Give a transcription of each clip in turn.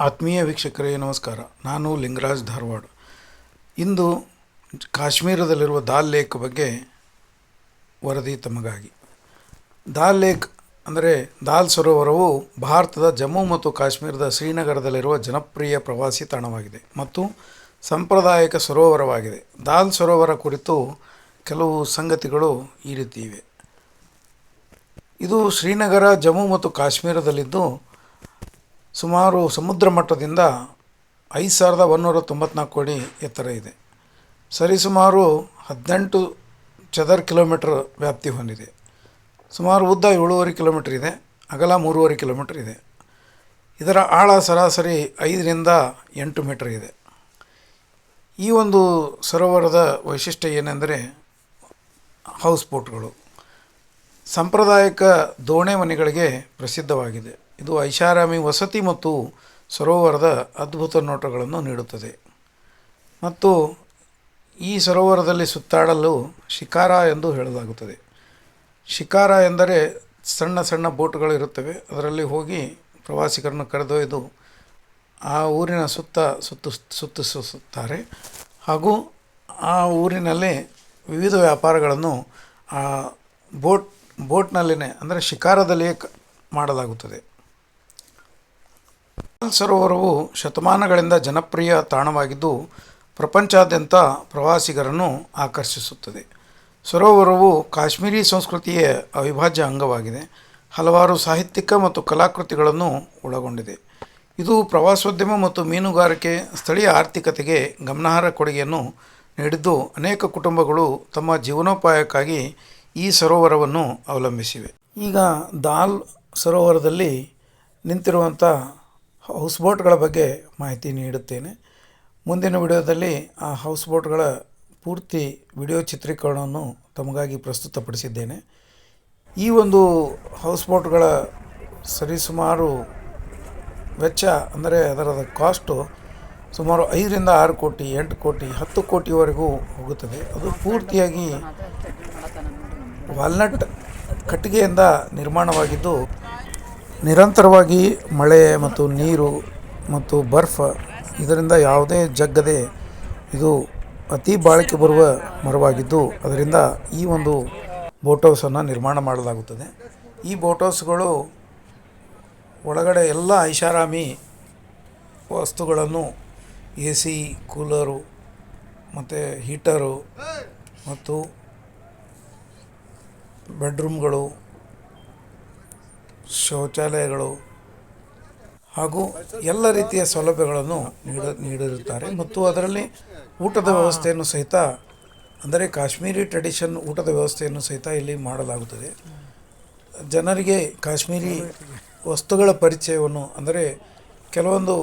ಆತ್ಮೀಯ ವೀಕ್ಷಕರೇ, ನಮಸ್ಕಾರ. ನಾನು ಲಿಂಗರಾಜ್ ಧಾರವಾಡ. ಇಂದು ಕಾಶ್ಮೀರದಲ್ಲಿರುವ ದಾಲ್ ಲೇಕ್ ಬಗ್ಗೆ ವರದಿ ತಮಗಾಗಿ. ದಾಲ್ ಲೇಕ್ ಅಂದರೆ ದಾಲ್ ಸರೋವರವು ಭಾರತದ ಜಮ್ಮು ಮತ್ತು ಕಾಶ್ಮೀರದ ಶ್ರೀನಗರದಲ್ಲಿರುವ ಜನಪ್ರಿಯ ಪ್ರವಾಸಿ ತಾಣವಾಗಿದೆ ಮತ್ತು ಸಾಂಪ್ರದಾಯಿಕ ಸರೋವರವಾಗಿದೆ. ದಾಲ್ ಸರೋವರ ಕುರಿತು ಕೆಲವು ಸಂಗತಿಗಳು ಈ ರೀತಿ ಇವೆ. ಇದು ಶ್ರೀನಗರ, ಜಮ್ಮು ಮತ್ತು ಕಾಶ್ಮೀರದಲ್ಲಿದ್ದು ಸುಮಾರು ಸಮುದ್ರ ಮಟ್ಟದಿಂದ ಐದು ಸಾವಿರದ ಒಂದುನೂರ ತೊಂಬತ್ನಾಲ್ಕು ಅಡಿ ಎತ್ತರ ಇದೆ. ಸರಿಸುಮಾರು ಹದಿನೆಂಟು ಚದರ್ ಕಿಲೋಮೀಟರ್ ವ್ಯಾಪ್ತಿ ಹೊಂದಿದೆ. ಸುಮಾರು ಉದ್ದ ಏಳೂವರೆ ಕಿಲೋಮೀಟ್ರ್ ಇದೆ, ಅಗಲ ಮೂರುವರೆ ಕಿಲೋಮೀಟ್ರ್ ಇದೆ. ಇದರ ಆಳ ಸರಾಸರಿ ಐದರಿಂದ ಎಂಟು ಮೀಟರ್ ಇದೆ. ಈ ಒಂದು ಸರೋವರದ ವೈಶಿಷ್ಟ್ಯ ಏನೆಂದರೆ ಹೌಸ್ ಬೋಟ್ಗಳು. ಸಾಂಪ್ರದಾಯಿಕ ದೋಣೆ ಮನೆಗಳಿಗೆ ಪ್ರಸಿದ್ಧವಾಗಿದೆ. ಇದು ಐಷಾರಾಮಿ ವಸತಿ ಮತ್ತು ಸರೋವರದ ಅದ್ಭುತ ನೋಟಗಳನ್ನು ನೀಡುತ್ತದೆ. ಮತ್ತು ಈ ಸರೋವರದಲ್ಲಿ ಸುತ್ತಾಡಲು ಶಿಕಾರ ಎಂದು ಹೇಳಲಾಗುತ್ತದೆ. ಶಿಕಾರ ಎಂದರೆ ಸಣ್ಣ ಸಣ್ಣ ಬೋಟ್ಗಳು ಇರುತ್ತವೆ. ಅದರಲ್ಲಿ ಹೋಗಿ ಪ್ರವಾಸಿಗರನ್ನು ಕರೆದೊಯ್ದು ಆ ಊರಿನ ಸುತ್ತ ಸುತ್ತು ಸುತ್ತಿಸುತ್ತಾರೆ. ಹಾಗೂ ಆ ಊರಿನಲ್ಲಿ ವಿವಿಧ ವ್ಯಾಪಾರಗಳನ್ನು ಆ ಬೋಟ್, ಬೋಟ್ನಲ್ಲಿನೇ, ಅಂದರೆ ಶಿಕಾರದಲ್ಲಿಯೇ ಮಾಡಲಾಗುತ್ತದೆ. ಸರೋವರವು ಶತಮಾನಗಳಿಂದ ಜನಪ್ರಿಯ ತಾಣವಾಗಿದ್ದು, ಪ್ರಪಂಚಾದ್ಯಂತ ಪ್ರವಾಸಿಗರನ್ನು ಆಕರ್ಷಿಸುತ್ತದೆ. ಸರೋವರವು ಕಾಶ್ಮೀರಿ ಸಂಸ್ಕೃತಿಯ ಅವಿಭಾಜ್ಯ ಅಂಗವಾಗಿದೆ. ಹಲವಾರು ಸಾಹಿತ್ಯಿಕ ಮತ್ತು ಕಲಾಕೃತಿಗಳನ್ನು ಒಳಗೊಂಡಿದೆ. ಇದು ಪ್ರವಾಸೋದ್ಯಮ ಮತ್ತು ಮೀನುಗಾರಿಕೆ, ಸ್ಥಳೀಯ ಆರ್ಥಿಕತೆಗೆ ಗಮನಾರ್ಹ ಕೊಡುಗೆಯನ್ನು ನೀಡಿದ್ದು, ಅನೇಕ ಕುಟುಂಬಗಳು ತಮ್ಮ ಜೀವನೋಪಾಯಕ್ಕಾಗಿ ಈ ಸರೋವರವನ್ನು ಅವಲಂಬಿಸಿವೆ. ಈಗ ದಾಲ್ ಸರೋವರದಲ್ಲಿ ನಿಂತಿರುವಂಥ ಹೌಸ್ ಬೋಟ್ಗಳ ಬಗ್ಗೆ ಮಾಹಿತಿ ನೀಡುತ್ತೇನೆ. ಮುಂದಿನ ವಿಡಿಯೋದಲ್ಲಿ ಆ ಹೌಸ್ ಬೋಟ್ಗಳ ಪೂರ್ತಿ ವಿಡಿಯೋ ಚಿತ್ರೀಕರಣವನ್ನು ತಮಗಾಗಿ ಪ್ರಸ್ತುತಪಡಿಸಿದ್ದೇನೆ. ಈ ಒಂದು ಹೌಸ್ ಬೋಟ್ಗಳ ಸರಿಸುಮಾರು ವೆಚ್ಚ ಅಂದರೆ ಅದರ ಕಾಸ್ಟು ಸುಮಾರು ಐದರಿಂದ ಆರು ಕೋಟಿ, ಎಂಟು ಕೋಟಿ, ಹತ್ತು ಕೋಟಿವರೆಗೂ ಹೋಗುತ್ತದೆ. ಅದು ಪೂರ್ತಿಯಾಗಿ ವಾಲ್ನಟ್ ಕಟ್ಟಿಗೆಯಿಂದ ನಿರ್ಮಾಣವಾಗಿದ್ದು ನಿರಂತರವಾಗಿ ಮಳೆ ಮತ್ತು ನೀರು ಮತ್ತು ಬರ್ಫ್ ಇದರಿಂದ ಯಾವುದೇ ಜಗ್ಗದೆ ಇದು ಅತಿ ಬಾಳಿಕೆ ಬರುವ ಮರವಾಗಿದ್ದು, ಅದರಿಂದ ಈ ಒಂದು ಬೋಟ್ ಹೌಸನ್ನು ನಿರ್ಮಾಣ ಮಾಡಲಾಗುತ್ತದೆ. ಈ ಬೋಟ್ ಹೌಸ್ಗಳು ಒಳಗಡೆ ಎಲ್ಲ ಐಷಾರಾಮಿ ವಸ್ತುಗಳನ್ನು ಎ ಸಿ ಕೂಲರು ಮತ್ತು ಹೀಟರು ಮತ್ತು ಬೆಡ್ರೂಮ್ಗಳು ಶೌಚಾಲಯಗಳು ಹಾಗೂ ಎಲ್ಲ ರೀತಿಯ ಸೌಲಭ್ಯಗಳನ್ನು ನೀಡ ನೀಡಿರುತ್ತಾರೆ. ಮತ್ತು ಅದರಲ್ಲಿ ಊಟದ ವ್ಯವಸ್ಥೆಯನ್ನು ಸಹಿತ, ಅಂದರೆ ಕಾಶ್ಮೀರಿ ಟ್ರೆಡಿಷನ್ ಊಟದ ವ್ಯವಸ್ಥೆಯನ್ನು ಸಹಿತ ಇಲ್ಲಿ ಮಾಡಲಾಗುತ್ತದೆ. ಜನರಿಗೆ ಕಾಶ್ಮೀರಿ ವಸ್ತುಗಳ ಪರಿಚಯವನ್ನು, ಅಂದರೆ ಕೆಲವೊಂದು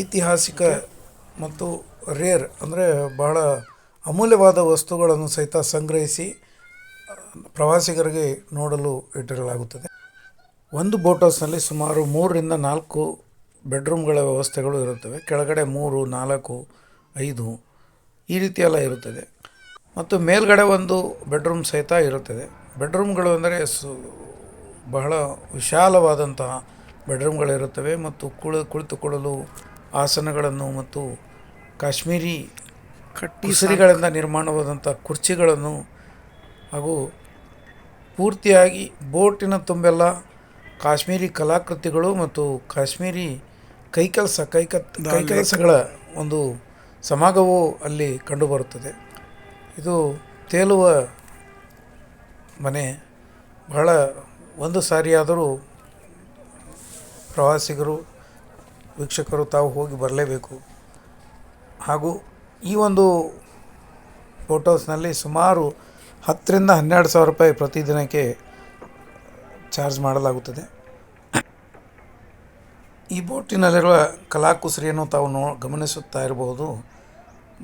ಐತಿಹಾಸಿಕ ಮತ್ತು ರೇರ್ ಅಂದರೆ ಬಹಳ ಅಮೂಲ್ಯವಾದ ವಸ್ತುಗಳನ್ನು ಸಹಿತ ಸಂಗ್ರಹಿಸಿ ಪ್ರವಾಸಿಗರಿಗೆ ನೋಡಲು ಇಟ್ಟಿರಲಾಗುತ್ತದೆ. ಒಂದು ಬೋಟ್ ಹೌಸ್ನಲ್ಲಿ ಸುಮಾರು ಮೂರರಿಂದ ನಾಲ್ಕು ಬೆಡ್ರೂಮ್ಗಳ ವ್ಯವಸ್ಥೆಗಳು ಇರುತ್ತವೆ. ಕೆಳಗಡೆ ಮೂರು ನಾಲ್ಕು ಐದು ಈ ರೀತಿಯೆಲ್ಲ ಇರುತ್ತದೆ. ಮತ್ತು ಮೇಲ್ಗಡೆ ಒಂದು ಬೆಡ್ರೂಮ್ ಸಹಿತ ಇರುತ್ತದೆ. ಬೆಡ್ರೂಮ್ಗಳು ಅಂದರೆ ಸು ಬಹಳ ವಿಶಾಲವಾದಂತಹ ಬೆಡ್ರೂಮ್ಗಳಿರುತ್ತವೆ ಮತ್ತು ಕುಳ ಕುಳಿತುಕೊಳ್ಳಲು ಆಸನಗಳನ್ನು ಮತ್ತು ಕಾಶ್ಮೀರಿ ಕಟ್ಟಿಸರಿಗಳಿಂದ ನಿರ್ಮಾಣವಾದಂಥ ಕುರ್ಚಿಗಳನ್ನು ಹಾಗೂ ಪೂರ್ತಿಯಾಗಿ ಬೋಟಿನ ತುಂಬೆಲ್ಲ ಕಾಶ್ಮೀರಿ ಕಲಾಕೃತಿಗಳು ಮತ್ತು ಕಾಶ್ಮೀರಿ ಕೈಕೆಲಸ ಕೈಕತ್ ಕೈಕೆಲಸಗಳ ಒಂದು ಸಮಾಗವು ಅಲ್ಲಿ ಕಂಡುಬರುತ್ತದೆ. ಇದು ತೇಲುವ ಮನೆ. ಬಹಳ ಒಂದು ಸಾರಿಯಾದರೂ ಪ್ರವಾಸಿಗರು, ವೀಕ್ಷಕರು ತಾವು ಹೋಗಿ ಬರಲೇಬೇಕು. ಹಾಗೂ ಈ ಒಂದು ಫೋಟೋಸ್ನಲ್ಲಿ ಸುಮಾರು ಹತ್ತರಿಂದ ಹನ್ನೆರಡು ಸಾವಿರ ರೂಪಾಯಿ ಪ್ರತಿದಿನಕ್ಕೆ ಚಾರ್ಜ್ ಮಾಡಲಾಗುತ್ತದೆ. ಈ ಬೋಟಿನಲ್ಲಿರುವ ಕಲಾಕುಸರಿಯನ್ನು ತಾವು ನೋ, ಗಮನಿಸುತ್ತಾ ಇರಬಹುದು.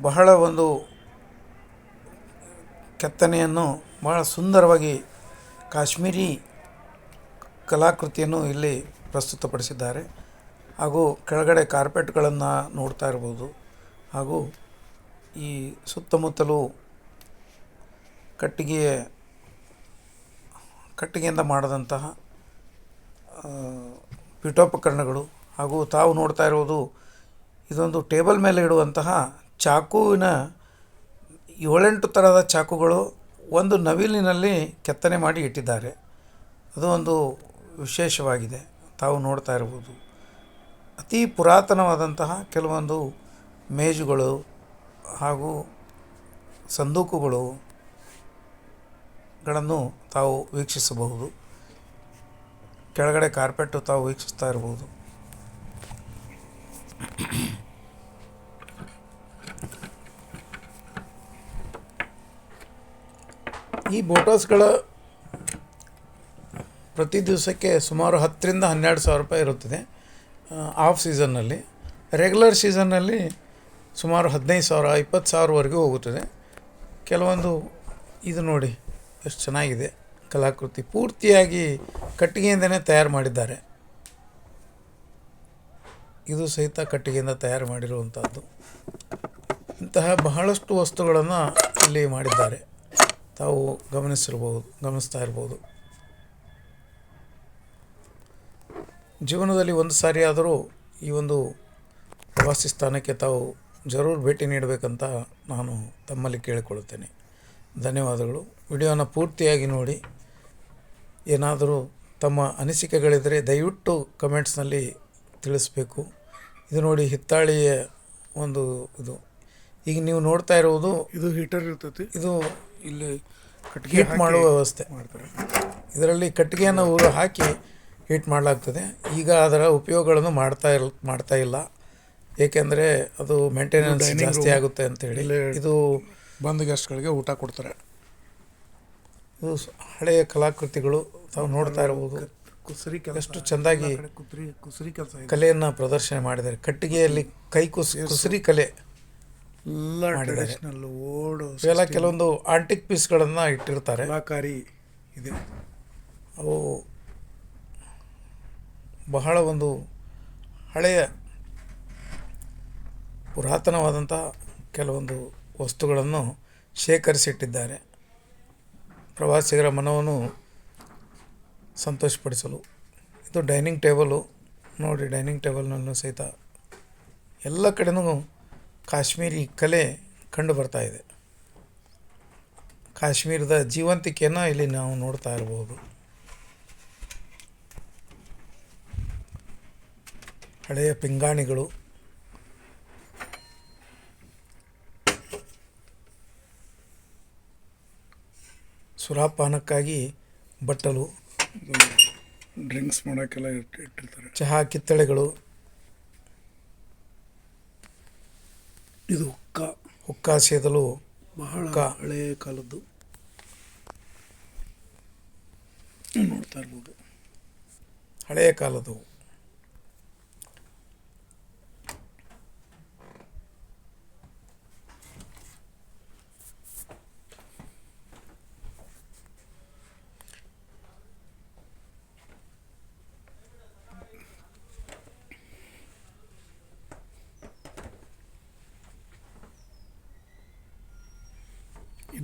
ಬಹಳ ಒಂದು ಕೆತ್ತನೆಯನ್ನು, ಬಹಳ ಸುಂದರವಾಗಿ ಕಾಶ್ಮೀರಿ ಕಲಾಕೃತಿಯನ್ನು ಇಲ್ಲಿ ಪ್ರಸ್ತುತಪಡಿಸಿದ್ದಾರೆ. ಹಾಗೂ ಕೆಳಗಡೆ ಕಾರ್ಪೆಟ್ಗಳನ್ನು ನೋಡ್ತಾ ಇರ್ಬೋದು ಹಾಗೂ ಈ ಸುತ್ತಮುತ್ತಲೂ ಕಟ್ಟಿಗೆಯ ಕಟ್ಟಿಗೆಯಿಂದ ಮಾಡಿದಂತಹ ಪೀಠೋಪಕರಣಗಳು ಹಾಗೂ ತಾವು ನೋಡ್ತಾ ಇರುವುದು ಇದೊಂದು ಟೇಬಲ್ ಮೇಲೆ ಇಡುವಂತಹ ಚಾಕುವಿನ ಏಳೆಂಟು ಥರದ ಚಾಕುಗಳು ಒಂದು ನವಿಲಿನಲ್ಲಿ ಕೆತ್ತನೆ ಮಾಡಿ ಇಟ್ಟಿದ್ದಾರೆ. ಅದು ಒಂದು ವಿಶೇಷವಾಗಿದೆ. ತಾವು ನೋಡ್ತಾ ಇರ್ಬೋದು ಅತಿ ಪುರಾತನವಾದಂತಹ ಕೆಲವೊಂದು ಮೇಜುಗಳು ಹಾಗೂ ಸಂದೂಕುಗಳು ಗಳನ್ನು ತಾವು ವೀಕ್ಷಿಸಬಹುದು. ಕೆಳಗಡೆ ಕಾರ್ಪೆಟ್ ತಾವು ವೀಕ್ಷಿಸ್ತಾ ಇರಬಹುದು. ಈ ಬೋಟಸ್ಗಳ ಪ್ರತಿ ದಿವಸಕ್ಕೆ ಸುಮಾರು ಹತ್ತರಿಂದ ಹನ್ನೆರಡು ಸಾವಿರ ರೂಪಾಯಿ ಇರುತ್ತದೆ. ಆಫ್ ಸೀಸನ್ನಲ್ಲಿ ರೆಗ್ಯುಲರ್ ಸೀಸನ್ನಲ್ಲಿ ಸುಮಾರು ಹದಿನೈದು ಸಾವಿರ, ಇಪ್ಪತ್ತು ಸಾವಿರವರೆಗೂ ಹೋಗುತ್ತದೆ. ಕೆಲವೊಂದು ಇದು ನೋಡಿ. ಎಷ್ಟು ಚೆನ್ನಾಗಿದೆ. ಕಲಾಕೃತಿ ಪೂರ್ತಿಯಾಗಿ ಕಟ್ಟಿಗೆಯಿಂದನೇ ತಯಾರು ಮಾಡಿದ್ದಾರೆ. ಇದು ಸಹಿತ ಕಟ್ಟಿಗೆಯಿಂದ ತಯಾರು ಮಾಡಿರುವಂಥದ್ದು ಇಂತಹ ಬಹಳಷ್ಟು ವಸ್ತುಗಳನ್ನು ಇಲ್ಲಿ ಮಾಡಿದ್ದಾರೆ. ತಾವು ಗಮನಿಸಿರ್ಬೋದು ಗಮನಿಸ್ತಾ ಇರ್ಬೋದು ಜೀವನದಲ್ಲಿ ಒಂದು ಸಾರಿ ಆದರೂ ಈ ಒಂದು ಪ್ರವಾಸಿ ಸ್ಥಾನಕ್ಕೆ ತಾವು ಜರೂರು ಭೇಟಿ ನೀಡಬೇಕಂತ ನಾನು ತಮ್ಮಲ್ಲಿ ಕೇಳಿಕೊಳ್ಳುತ್ತೇನೆ. ಧನ್ಯವಾದಗಳು. ವಿಡಿಯೋನ ಪೂರ್ತಿಯಾಗಿ ನೋಡಿ. ಏನಾದರೂ ತಮ್ಮ ಅನಿಸಿಕೆಗಳಿದ್ದರೆ ದಯವಿಟ್ಟು ಕಮೆಂಟ್ಸ್ನಲ್ಲಿ ತಿಳಿಸ್ಬೇಕು. ಇದು ನೋಡಿ ಹಿತ್ತಾಳಿಯ ಒಂದು ಇದು. ಈಗ ನೀವು ನೋಡ್ತಾ ಇರುವುದು ಇದು ಹೀಟರ್ ಇರ್ತೈತಿ. ಇದು ಇಲ್ಲಿ ಕಟ್ಟಿಗೆ ಹೀಟ್ ಮಾಡುವ ವ್ಯವಸ್ಥೆ. ಮಾಡ್ತಾರೆ. ಇದರಲ್ಲಿ ಕಟ್ಟಿಗೆಯನ್ನು ಊರು ಹಾಕಿ ಹೀಟ್ ಮಾಡಲಾಗ್ತದೆ. ಈಗ ಅದರ ಉಪಯೋಗಗಳನ್ನು ಮಾಡ್ತಾ ಇಲ್ ಮಾಡ್ತಾ ಇಲ್ಲ. ಏಕೆಂದರೆ ಅದು ಮೇಂಟೆನೆನ್ಸ್ ಜಾಸ್ತಿ. ಆಗುತ್ತೆ ಅಂತೇಳಿ. ಇದು ಬಂದ ಗೆಸ್ಟ್ಗಳಿಗೆ ಊಟ ಕೊಡ್ತಾರೆ. ಇದು ಹಳೆಯ ಕಲಾಕೃತಿಗಳು ತಾವು ನೋಡ್ತಾ ಇರಬಹುದು ಕುಸರಿ ಕೆಲಸ ಎಷ್ಟು ಚೆಂದಾಗಿ ಕುಸರಿ ಕುಸರಿ ಕೆಲಸ ಕಲೆಯನ್ನು ಪ್ರದರ್ಶನ ಮಾಡಿದ್ದಾರೆ. ಕಟ್ಟಿಗೆಯಲ್ಲಿ ಕೈ ಕುಸ್ ಕುಸರಿ ಕಲೆ ಎಲ್ಲ ಓಲ್ಡ್ ಇವೆಲ್ಲ ಕೆಲವೊಂದು ಆಂಟಿಕ್ ಪೀಸ್ಗಳನ್ನು ಇಟ್ಟಿರ್ತಾರೆ. ಕಲಾಕಾರಿ ಇದೆ. ಅವು ಬಹಳ ಒಂದು ಹಳೆಯ ಪುರಾತನವಾದಂಥ ಕೆಲವೊಂದು ವಸ್ತುಗಳನ್ನು ಶೇಖರಿಸಿಟ್ಟಿದ್ದಾರೆ. ಪ್ರವಾಸಿಗರ ಮನವನ್ನು ಸಂತೋಷಪಡಿಸಲು. ಇದು ಡೈನಿಂಗ್ ಟೇಬಲು. ನೋಡಿ, ಡೈನಿಂಗ್ ಟೇಬಲ್ನಲ್ಲೂ ಸಹಿತ ಎಲ್ಲ ಕಡೆನೂ ಕಾಶ್ಮೀರಿ ಕಲೆ ಕಂಡು ಬರ್ತಾ ಇದೆ. ಕಾಶ್ಮೀರದ ಜೀವಂತಿಕೆಯನ್ನು ಇಲ್ಲಿ ನಾವು ನೋಡ್ತಾ ಇರಬಹುದು. ಹಳೆಯ ಪಿಂಗಾಣಿಗಳು ಸುರಾಪಾನಕ್ಕಾಗಿ ಬಟ್ಟಲು ಡ್ರಿಂಕ್ಸ್ ಮಾಡೋಕ್ಕೆಲ್ಲ ಇಟ್- ಇಟ್ಟಿರ್ತಾರೆ. ಚಹಾ ಕಿತ್ತಳೆಗಳು ಇದು ಹುಕ್ಕ ಹುಕ್ಕ ಸೇದಲು ಬಹಳ. ಹಳೆಯ ಕಾಲದ್ದು. ನೋಡ್ತಾ ಇರ್ಬೋದು. ಹಳೆಯ ಕಾಲದವು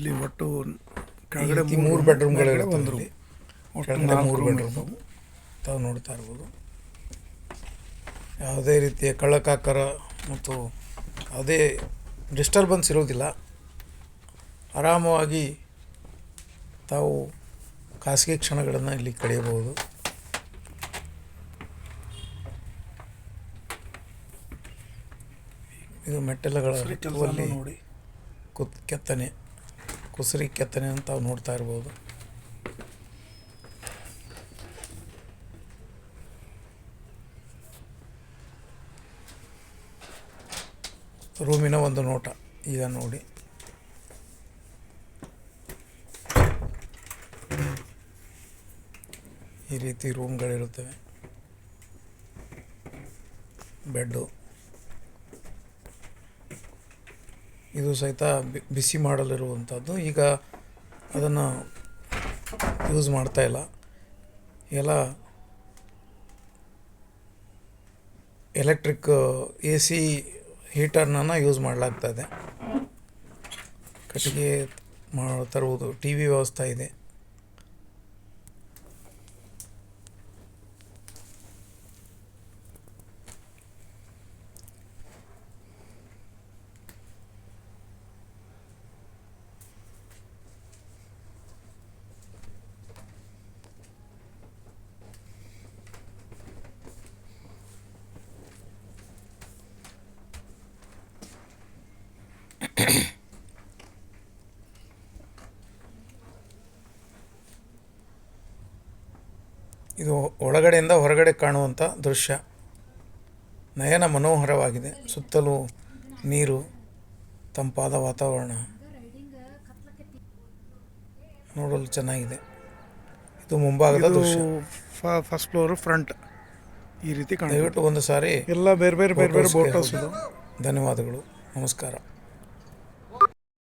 ಇಲ್ಲಿ ಒಟ್ಟು ಕೆಳಗಡೆ ಮೂರು ಬೆಡ್ರೂಮ್ ಕೆಳಗಡೆ ಇರ್ತವೆ ಒಂದು ರೂಮ್ ಒಟ್ಟು ಮೂರು ಬೆಡ್ರೂಮ್. ತಾವು ನೋಡ್ತಾ ಇರ್ಬೋದು. ಯಾವುದೇ ರೀತಿಯ ಕಳ್ಳಕಾಕರ ಮತ್ತು ಯಾವುದೇ ಡಿಸ್ಟರ್ಬೆನ್ಸ್ ಇರೋದಿಲ್ಲ ಆರಾಮವಾಗಿ ತಾವು ಖಾಸಗಿ ಕ್ಷಣಗಳನ್ನು ಇಲ್ಲಿ ಕಳೆಯಬಹುದು. ಇದು ಮೆಟ್ಟಲುಗಳ ನೋಡಿ. ಕುತ್ ಕೆತ್ತನೆ. ಕುಸರಿ ಕೆತ್ತನೆ ಅಂತ ನೋಡ್ತಾ ಇರ್ಬೋದು. ರೂಮಿನ ಒಂದು ನೋಟ ಈಗ ನೋಡಿ. ಈ ರೀತಿ ರೂಮ್ಗಳಿರುತ್ತವೆ. ಬೆಡ್ಡು. ಇದು ಸಹಿತ ಬಿಸಿ ಮಾಡಲಿರುವಂಥದ್ದು. ಈಗ ಅದನ್ನು ಯೂಸ್ ಮಾಡ್ತಾ ಇಲ್ಲ. ಎಲ್ಲ ಎಲೆಕ್ಟ್ರಿಕ್, ಎ ಸಿ ಹೀಟರ್ನ ಯೂಸ್ ಮಾಡಲಾಗ್ತದೆ ಕಟ್ಟಿಗೆ ಮಾ ತರುವುದು, ಟಿ ವಿ ವ್ಯವಸ್ಥೆ ಇದೆ. ಇದು ಒಳಗಡೆಯಿಂದ ಹೊರಗಡೆ ಕಾಣುವಂಥ ದೃಶ್ಯ. ನಯನ ಮನೋಹರವಾಗಿದೆ. ಸುತ್ತಲೂ ನೀರು ತಂಪಾದ ವಾತಾವರಣ. ನೋಡಲು ಚೆನ್ನಾಗಿದೆ. ಇದು ಮುಂಭಾಗದ ದೃಶ್ಯ. First floor front. ಈ ರೀತಿ ದಯವಿಟ್ಟು ಒಂದು ಸಾರಿ ಎಲ್ಲ ಬೇರೆ ಬೇರೆ ಬೇರೆ ಬೇರೆ ಬೋಟ್ ಧನ್ಯವಾದಗಳು. ನಮಸ್ಕಾರ.